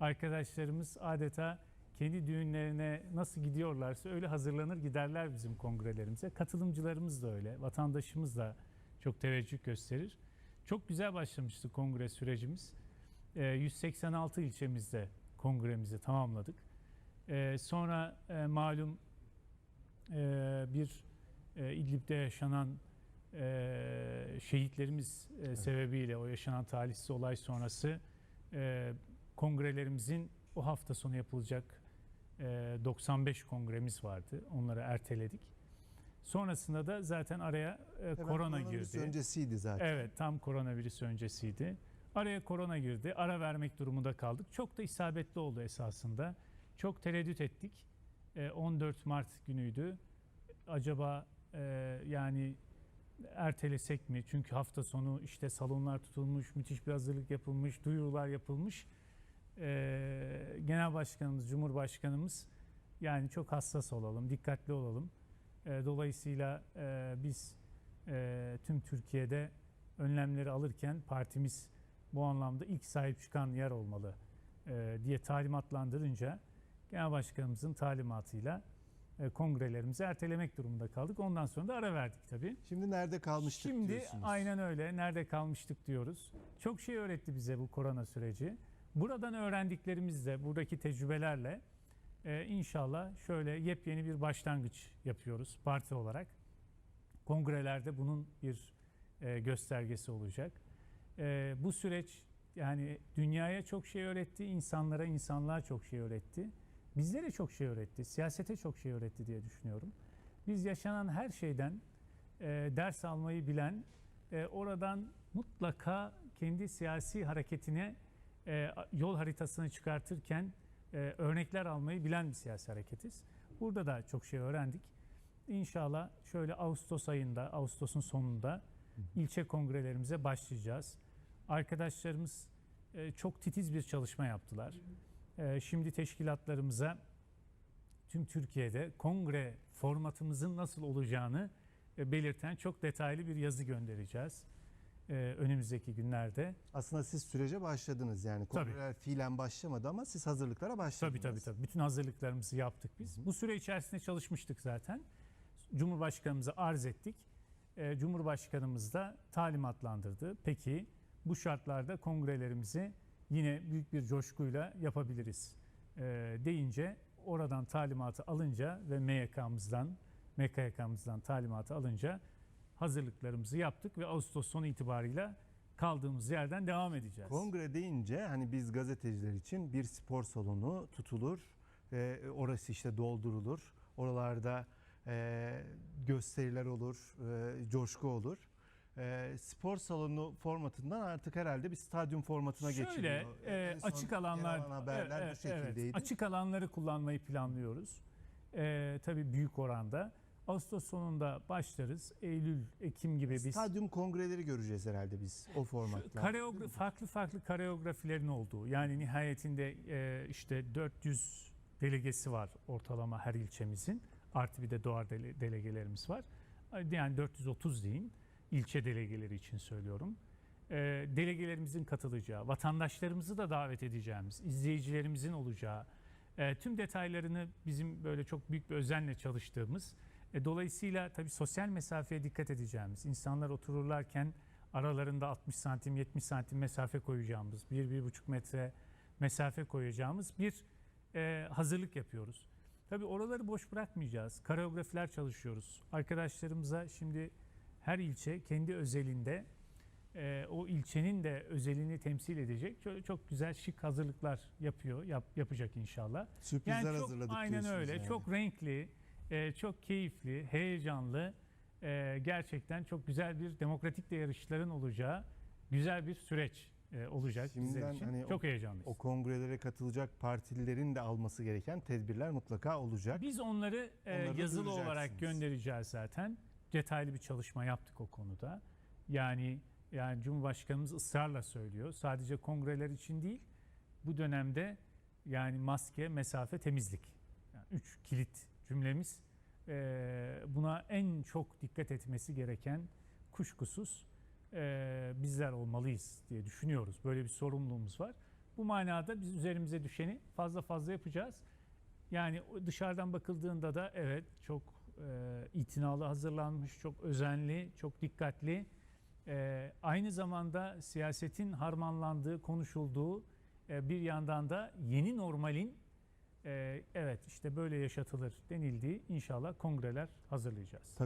Arkadaşlarımız adeta kendi düğünlerine nasıl gidiyorlarsa öyle hazırlanır giderler bizim kongrelerimize. Katılımcılarımız da öyle, vatandaşımız da çok teveccüh gösterir. Çok güzel başlamıştı kongre sürecimiz. Ee, 186 ilçemizde kongremizi tamamladık. Ee, sonra e, malum e, bir e, İdlib'de yaşanan şehitlerimiz sebebiyle o yaşanan talihsiz olay sonrası kongrelerimizin o hafta sonu yapılacak e, 95 kongremiz vardı. Onları erteledik. Sonrasında da zaten araya e, korona girdi. öncesiydi zaten. Evet tam koronavirüs öncesiydi. Araya korona girdi. Ara vermek durumunda kaldık. Çok da isabetli oldu esasında. Çok tereddüt ettik. Ee, 14 Mart günüydü. Acaba e, yani ertelesek mi? Çünkü hafta sonu işte salonlar tutulmuş, müthiş bir hazırlık yapılmış, duyurular yapılmış. Ee, Genel Başkanımız, Cumhurbaşkanımız yani çok hassas olalım, dikkatli olalım. Ee, dolayısıyla e, biz e, tüm Türkiye'de önlemleri alırken partimiz bu anlamda ilk sahip çıkan yer olmalı e, diye talimatlandırınca Genel Başkanımızın talimatıyla e, kongrelerimizi ertelemek durumunda kaldık. Ondan sonra da ara verdik tabii. Şimdi nerede kalmıştık Şimdi diyorsunuz. aynen öyle. Nerede kalmıştık diyoruz. Çok şey öğretti bize bu korona süreci. Buradan öğrendiklerimizle, buradaki tecrübelerle e, inşallah şöyle yepyeni bir başlangıç yapıyoruz parti olarak. Kongrelerde bunun bir e, göstergesi olacak. E, bu süreç yani dünyaya çok şey öğretti, insanlara, insanlığa çok şey öğretti. Bizlere çok şey öğretti, siyasete çok şey öğretti diye düşünüyorum. Biz yaşanan her şeyden e, ders almayı bilen, e, oradan mutlaka kendi siyasi hareketine e, yol haritasını çıkartırken e, örnekler almayı bilen bir siyasi hareketiz. Burada da çok şey öğrendik. İnşallah şöyle Ağustos ayında, Ağustos'un sonunda ilçe kongrelerimize başlayacağız. Arkadaşlarımız e, çok titiz bir çalışma yaptılar. Şimdi teşkilatlarımıza tüm Türkiye'de kongre formatımızın nasıl olacağını belirten çok detaylı bir yazı göndereceğiz e, önümüzdeki günlerde. Aslında siz sürece başladınız yani. Kongreler fiilen başlamadı ama siz hazırlıklara başladınız. Tabii tabii tabii. Bütün hazırlıklarımızı yaptık biz. Bu süre içerisinde çalışmıştık zaten. Cumhurbaşkanımıza arz ettik. E, Cumhurbaşkanımız da talimatlandırdı. Peki bu şartlarda kongrelerimizi yine büyük bir coşkuyla yapabiliriz e, deyince oradan talimatı alınca ve MYK'mızdan MKYK'mızdan talimatı alınca hazırlıklarımızı yaptık ve Ağustos sonu itibarıyla kaldığımız yerden devam edeceğiz. Kongre deyince hani biz gazeteciler için bir spor salonu tutulur ve orası işte doldurulur. Oralarda e, gösteriler olur, e, coşku olur. E, spor salonu formatından artık herhalde bir stadyum formatına Şöyle geçiliyor. e, En son açık alanlar alan haberler Evet, bu evet. şekildeydi. açık alanları kullanmayı planlıyoruz. E, tabii büyük oranda. Ağustos sonunda başlarız. Eylül, Ekim gibi biz Stadyum kongreleri göreceğiz herhalde biz o formatla. Kareogra- farklı farklı kareografilerin olduğu yani nihayetinde e, işte 400 delegesi var ortalama her ilçemizin. Artı bir de doğar dele- delegelerimiz var. Yani 430 deyin ilçe delegeleri için söylüyorum. E, delegelerimizin katılacağı, vatandaşlarımızı da davet edeceğimiz, izleyicilerimizin olacağı, e, tüm detaylarını bizim böyle çok büyük bir özenle çalıştığımız, e, dolayısıyla tabii sosyal mesafeye dikkat edeceğimiz, insanlar otururlarken aralarında 60 santim 70 santim mesafe koyacağımız, 1-1,5 metre mesafe koyacağımız bir e, hazırlık yapıyoruz. Tabii oraları boş bırakmayacağız. Koreografiler çalışıyoruz. Arkadaşlarımıza şimdi her ilçe kendi özelinde e, o ilçenin de özelini temsil edecek şöyle çok güzel şık hazırlıklar yapıyor, yap, yapacak inşallah. Sürprizler çok, hazırladık Aynen öyle. yani. Çok renkli, e, çok keyifli, heyecanlı, e, gerçekten çok güzel bir demokratik de yarışların olacağı güzel bir süreç e, olacak bizler Şimdiden için. hani o- çok heyecanlıyız. O kongrelere katılacak partililerin de alması gereken tedbirler mutlaka olacak. Biz onları, Onları yazılı olarak göndereceğiz zaten. Detaylı bir çalışma yaptık o konuda. Yani yani Cumhurbaşkanımız ısrarla söylüyor. Sadece kongreler için değil, bu dönemde yani maske, mesafe, temizlik. Yani üç kilit cümlemiz. Buna en çok dikkat etmesi gereken kuşkusuz bizler olmalıyız diye düşünüyoruz. Böyle bir sorumluluğumuz var. Bu manada biz üzerimize düşeni fazla fazla yapacağız. Yani dışarıdan bakıldığında da evet çok e, itinalı hazırlanmış, çok özenli, çok dikkatli. E, aynı zamanda siyasetin harmanlandığı, konuşulduğu e, bir yandan da yeni normalin e, evet işte böyle yaşatılır denildiği inşallah kongreler hazırlayacağız.